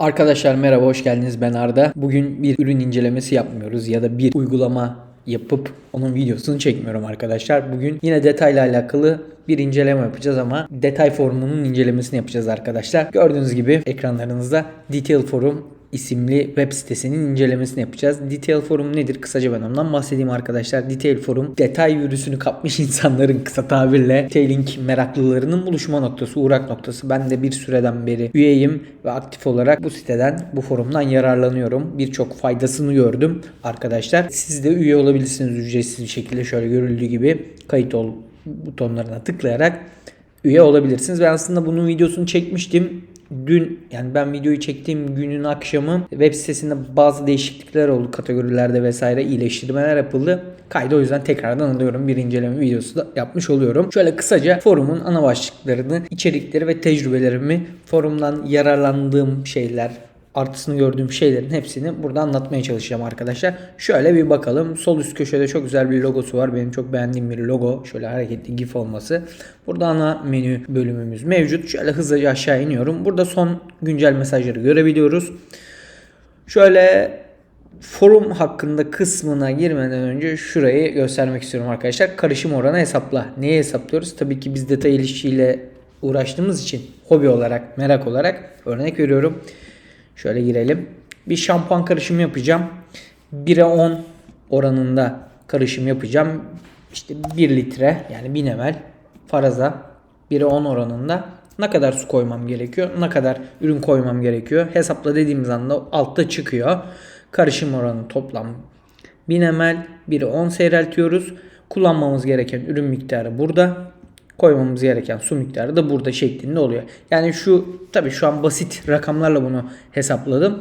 Arkadaşlar merhaba hoş geldiniz ben Arda. Bugün bir ürün incelemesi yapmıyoruz ya da bir uygulama yapıp onun videosunu çekmiyorum arkadaşlar. Bugün yine detayla alakalı bir inceleme yapacağız ama detay forumunun incelemesini yapacağız arkadaşlar. Gördüğünüz gibi ekranlarınızda Detail Forum isimli web sitesinin incelemesini yapacağız. Detail Forum nedir? Kısaca ben ondan bahsedeyim arkadaşlar. Detail Forum detay virüsünü kapmış insanların kısa tabirle detailing meraklılarının buluşma noktası, uğrak noktası. Ben de bir süreden beri üyeyim ve aktif olarak bu siteden, bu forumdan yararlanıyorum. Birçok faydasını gördüm arkadaşlar. Siz de üye olabilirsiniz ücretsiz bir şekilde şöyle görüldüğü gibi kayıt ol butonlarına tıklayarak üye olabilirsiniz. Ben aslında bunun videosunu çekmiştim. Dün yani ben videoyu çektiğim günün akşamı web sitesinde bazı değişiklikler oldu kategorilerde vesaire iyileştirmeler yapıldı. Kaydı o yüzden tekrardan alıyorum. Bir inceleme videosu da yapmış oluyorum. Şöyle kısaca forumun ana başlıklarını, içerikleri ve tecrübelerimi, forumdan yararlandığım şeyler, artısını gördüğüm şeylerin hepsini burada anlatmaya çalışacağım arkadaşlar. Şöyle bir bakalım. Sol üst köşede çok güzel bir logosu var. Benim çok beğendiğim bir logo. Şöyle hareketli gif olması. Burada ana menü bölümümüz mevcut. Şöyle hızlıca aşağı iniyorum. Burada son güncel mesajları görebiliyoruz. Şöyle forum hakkında kısmına girmeden önce şurayı göstermek istiyorum arkadaşlar. Karışım oranı hesapla. Neye hesaplıyoruz? Tabii ki biz detay ilişkiyle uğraştığımız için hobi olarak, merak olarak örnek veriyorum. Şöyle girelim. Bir şampuan karışımı yapacağım. 1'e 10 oranında karışım yapacağım. İşte 1 litre yani 1000 ml faraza 1'e 10 oranında ne kadar su koymam gerekiyor? Ne kadar ürün koymam gerekiyor? Hesapla dediğimiz anda altta çıkıyor. Karışım oranı toplam 1000 ml 1'e 10 seyreltiyoruz. Kullanmamız gereken ürün miktarı burada koymamız gereken su miktarı da burada şeklinde oluyor. Yani şu tabii şu an basit rakamlarla bunu hesapladım.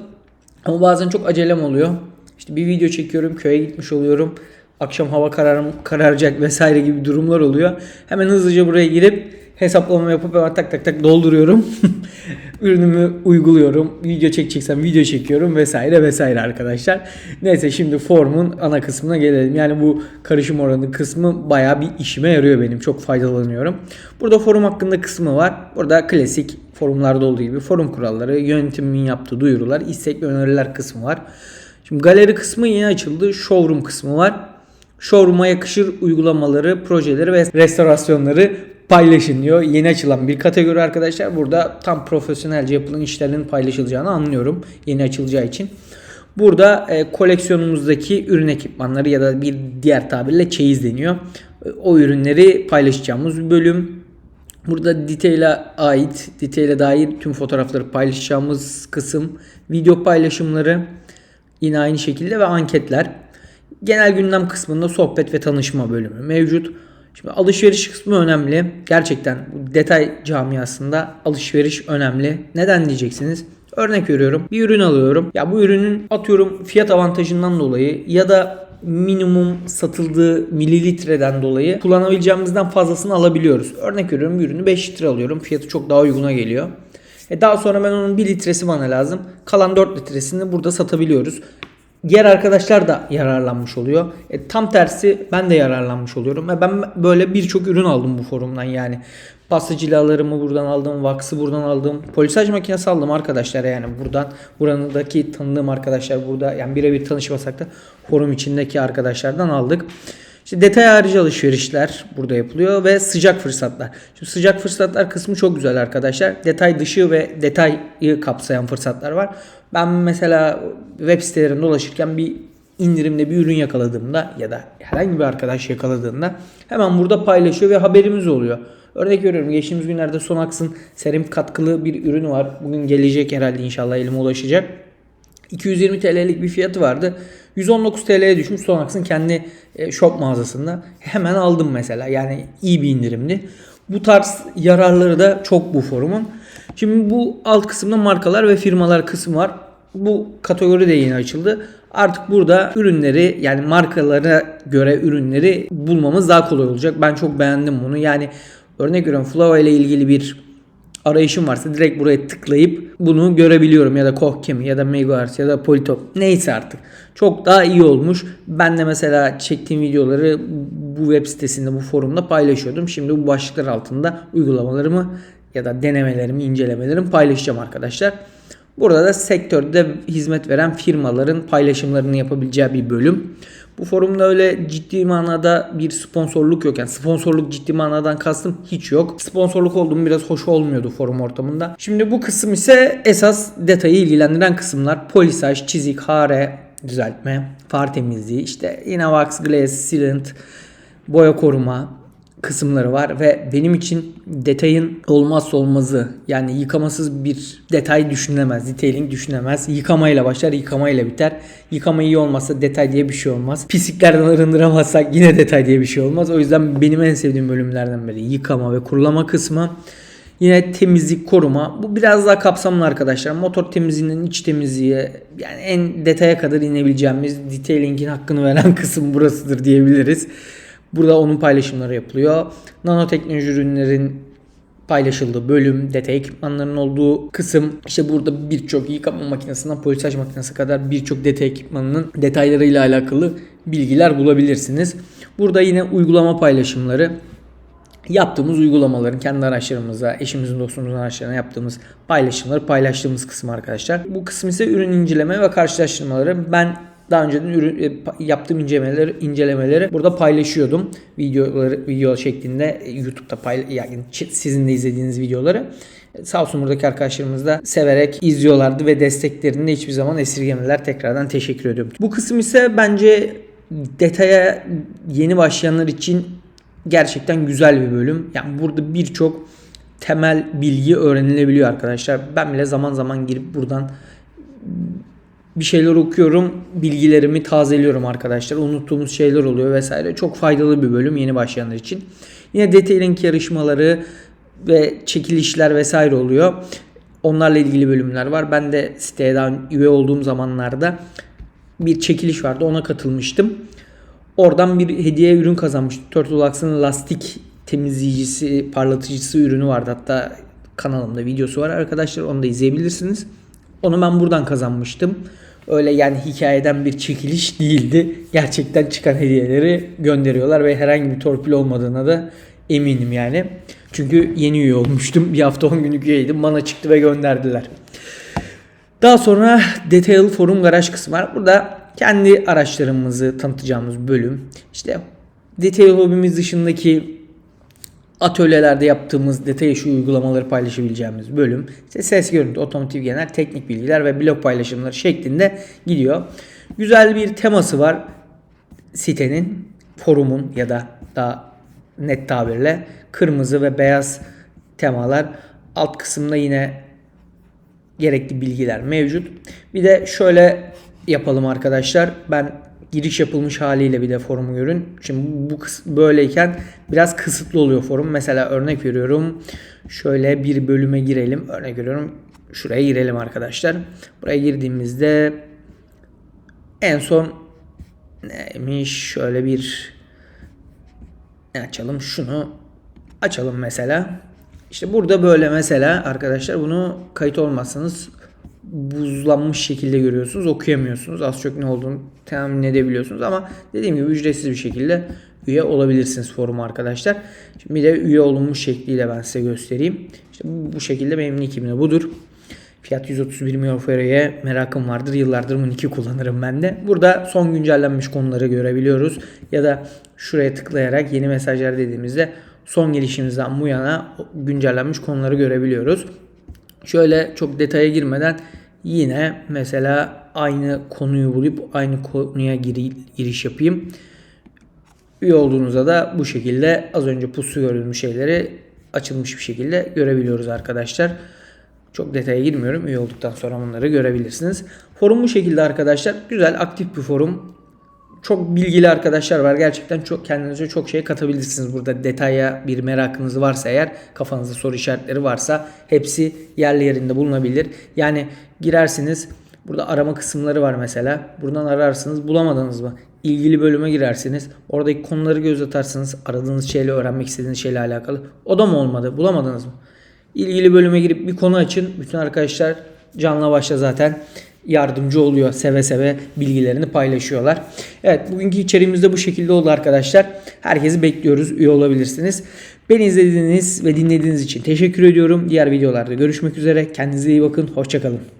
Ama bazen çok acelem oluyor. İşte bir video çekiyorum, köye gitmiş oluyorum. Akşam hava karar, kararacak vesaire gibi durumlar oluyor. Hemen hızlıca buraya girip hesaplama yapıp hemen tak tak tak dolduruyorum. Ürünümü uyguluyorum. Video çekeceksem video çekiyorum vesaire vesaire arkadaşlar. Neyse şimdi formun ana kısmına gelelim. Yani bu karışım oranı kısmı baya bir işime yarıyor benim. Çok faydalanıyorum. Burada forum hakkında kısmı var. Burada klasik forumlarda olduğu gibi forum kuralları, yönetimin yaptığı duyurular, istek ve öneriler kısmı var. Şimdi galeri kısmı yeni açıldı. Showroom kısmı var. Showroom'a yakışır uygulamaları, projeleri ve restorasyonları paylaşın diyor. Yeni açılan bir kategori arkadaşlar. Burada tam profesyonelce yapılan işlerin paylaşılacağını anlıyorum. Yeni açılacağı için. Burada e, koleksiyonumuzdaki ürün ekipmanları ya da bir diğer tabirle çeyiz deniyor. E, o ürünleri paylaşacağımız bir bölüm. Burada detail'e ait, detail'e dair tüm fotoğrafları paylaşacağımız kısım. Video paylaşımları yine aynı şekilde ve anketler. Genel gündem kısmında sohbet ve tanışma bölümü mevcut. Şimdi alışveriş kısmı önemli. Gerçekten bu detay camiasında alışveriş önemli. Neden diyeceksiniz? Örnek veriyorum. Bir ürün alıyorum. Ya bu ürünün atıyorum fiyat avantajından dolayı ya da minimum satıldığı mililitreden dolayı kullanabileceğimizden fazlasını alabiliyoruz. Örnek veriyorum bir ürünü 5 litre alıyorum. Fiyatı çok daha uyguna geliyor. E daha sonra ben onun 1 litresi bana lazım. Kalan 4 litresini burada satabiliyoruz. Diğer arkadaşlar da yararlanmış oluyor. E, tam tersi ben de yararlanmış oluyorum. E, ben böyle birçok ürün aldım bu forumdan yani. Pasta cilalarımı buradan aldım. Vax'ı buradan aldım. Polisaj makinesi aldım arkadaşlar yani buradan. Buranındaki tanıdığım arkadaşlar burada yani birebir tanışmasak da forum içindeki arkadaşlardan aldık. İşte detay harici alışverişler burada yapılıyor ve sıcak fırsatlar. Şimdi sıcak fırsatlar kısmı çok güzel arkadaşlar. Detay dışı ve detayı kapsayan fırsatlar var. Ben mesela web sitelerinde dolaşırken bir indirimde bir ürün yakaladığımda ya da herhangi bir arkadaş yakaladığında hemen burada paylaşıyor ve haberimiz oluyor. Örnek veriyorum geçtiğimiz günlerde Sonax'ın seramik katkılı bir ürünü var. Bugün gelecek herhalde inşallah elime ulaşacak. 220 TL'lik bir fiyatı vardı. 119 TL'ye düşmüş Sonax'ın kendi e, shop mağazasında. Hemen aldım mesela. Yani iyi bir indirimdi. Bu tarz yararları da çok bu forumun. Şimdi bu alt kısımda markalar ve firmalar kısmı var. Bu kategori de yeni açıldı. Artık burada ürünleri yani markalara göre ürünleri bulmamız daha kolay olacak. Ben çok beğendim bunu. Yani örnek veriyorum Flava ile ilgili bir arayışım varsa direkt buraya tıklayıp bunu görebiliyorum ya da Kohkem ya da Megahertz ya da Politop neyse artık. Çok daha iyi olmuş. Ben de mesela çektiğim videoları bu web sitesinde bu forumda paylaşıyordum. Şimdi bu başlıklar altında uygulamalarımı ya da denemelerimi, incelemelerimi paylaşacağım arkadaşlar. Burada da sektörde hizmet veren firmaların paylaşımlarını yapabileceği bir bölüm. Bu forumda öyle ciddi manada bir sponsorluk yok. Yani sponsorluk ciddi manadan kastım hiç yok. Sponsorluk olduğum biraz hoş olmuyordu forum ortamında. Şimdi bu kısım ise esas detayı ilgilendiren kısımlar. Polisaj, çizik, hare, düzeltme, far temizliği, işte yine wax, glaze, sealant, boya koruma, kısımları var ve benim için detayın olmazsa olmazı yani yıkamasız bir detay düşünülemez. Detailing düşünülemez. Yıkamayla başlar, yıkamayla biter. Yıkama iyi olmazsa detay diye bir şey olmaz. Pisliklerden arındıramazsak yine detay diye bir şey olmaz. O yüzden benim en sevdiğim bölümlerden biri yıkama ve kurulama kısmı. Yine temizlik koruma. Bu biraz daha kapsamlı arkadaşlar. Motor temizliğinin iç temizliği yani en detaya kadar inebileceğimiz detailing'in hakkını veren kısım burasıdır diyebiliriz. Burada onun paylaşımları yapılıyor. Nanoteknoloji ürünlerin paylaşıldığı bölüm, detay ekipmanlarının olduğu kısım. İşte burada birçok yıkama makinesinden polisaj makinesi kadar birçok detay ekipmanının detaylarıyla alakalı bilgiler bulabilirsiniz. Burada yine uygulama paylaşımları, yaptığımız uygulamaların kendi araçlarımıza, eşimizin dostumuzun araçlarına yaptığımız paylaşımları paylaştığımız kısım arkadaşlar. Bu kısım ise ürün inceleme ve karşılaştırmaları. Ben daha önceden ürün, e, yaptığım incelemeleri incelemeleri burada paylaşıyordum. Videoları video şeklinde e, YouTube'da yani sizin de izlediğiniz videoları. E, sağ olsun buradaki arkadaşlarımız da severek izliyorlardı ve desteklerini de hiçbir zaman esirgemediler. Tekrardan teşekkür ediyorum. Bu kısım ise bence detaya yeni başlayanlar için gerçekten güzel bir bölüm. Yani burada birçok temel bilgi öğrenilebiliyor arkadaşlar. Ben bile zaman zaman girip buradan bir şeyler okuyorum, bilgilerimi tazeliyorum arkadaşlar. Unuttuğumuz şeyler oluyor vesaire. Çok faydalı bir bölüm yeni başlayanlar için. Yine detailing yarışmaları ve çekilişler vesaire oluyor. Onlarla ilgili bölümler var. Ben de siteye daha üye olduğum zamanlarda bir çekiliş vardı. Ona katılmıştım. Oradan bir hediye ürün kazanmıştım. Turtleax'ın lastik temizleyicisi, parlatıcısı ürünü vardı. Hatta kanalımda videosu var arkadaşlar. Onu da izleyebilirsiniz. Onu ben buradan kazanmıştım. Öyle yani hikayeden bir çekiliş değildi. Gerçekten çıkan hediyeleri gönderiyorlar ve herhangi bir torpil olmadığına da eminim yani. Çünkü yeni üye olmuştum. Bir hafta 10 günlük üyeydim. Bana çıktı ve gönderdiler. Daha sonra Detail Forum Garaj kısmı var. Burada kendi araçlarımızı tanıtacağımız bölüm. İşte Detail hobimiz dışındaki atölyelerde yaptığımız detay şu uygulamaları paylaşabileceğimiz bölüm. İşte ses görüntü, otomotiv genel, teknik bilgiler ve blog paylaşımları şeklinde gidiyor. Güzel bir teması var sitenin, forumun ya da daha net tabirle kırmızı ve beyaz temalar. Alt kısımda yine gerekli bilgiler mevcut. Bir de şöyle yapalım arkadaşlar. Ben giriş yapılmış haliyle bir de forumu görün. Şimdi bu böyleyken biraz kısıtlı oluyor forum. Mesela örnek veriyorum. Şöyle bir bölüme girelim. Örnek veriyorum. Şuraya girelim arkadaşlar. Buraya girdiğimizde en son neymiş? Şöyle bir ne açalım? Şunu açalım mesela. İşte burada böyle mesela arkadaşlar bunu kayıt olmazsanız buzlanmış şekilde görüyorsunuz. Okuyamıyorsunuz. Az çok ne olduğunu tahmin edebiliyorsunuz ama dediğim gibi ücretsiz bir şekilde üye olabilirsiniz forum arkadaşlar. Şimdi bir de üye olunmuş şekliyle ben size göstereyim. İşte bu, şekilde benim nickim de budur. Fiyat 131 milyon euroya merakım vardır. Yıllardır bu nick'i kullanırım ben de. Burada son güncellenmiş konuları görebiliyoruz. Ya da şuraya tıklayarak yeni mesajlar dediğimizde son gelişimizden bu yana güncellenmiş konuları görebiliyoruz. Şöyle çok detaya girmeden yine mesela aynı konuyu bulup aynı konuya giriş yapayım. Üye olduğunuzda da bu şekilde az önce pusu gördüğümüz şeyleri açılmış bir şekilde görebiliyoruz arkadaşlar. Çok detaya girmiyorum. Üye olduktan sonra bunları görebilirsiniz. Forum bu şekilde arkadaşlar. Güzel aktif bir forum çok bilgili arkadaşlar var. Gerçekten çok kendinize çok şey katabilirsiniz. Burada detaya bir merakınız varsa eğer kafanızda soru işaretleri varsa hepsi yerli yerinde bulunabilir. Yani girersiniz burada arama kısımları var mesela. Buradan ararsınız bulamadınız mı? İlgili bölüme girersiniz. Oradaki konuları göz atarsınız. Aradığınız şeyle öğrenmek istediğiniz şeyle alakalı. O da mı olmadı? Bulamadınız mı? İlgili bölüme girip bir konu açın. Bütün arkadaşlar canla başla zaten yardımcı oluyor. Seve seve bilgilerini paylaşıyorlar. Evet bugünkü içeriğimiz de bu şekilde oldu arkadaşlar. Herkesi bekliyoruz. Üye olabilirsiniz. Beni izlediğiniz ve dinlediğiniz için teşekkür ediyorum. Diğer videolarda görüşmek üzere. Kendinize iyi bakın. Hoşçakalın.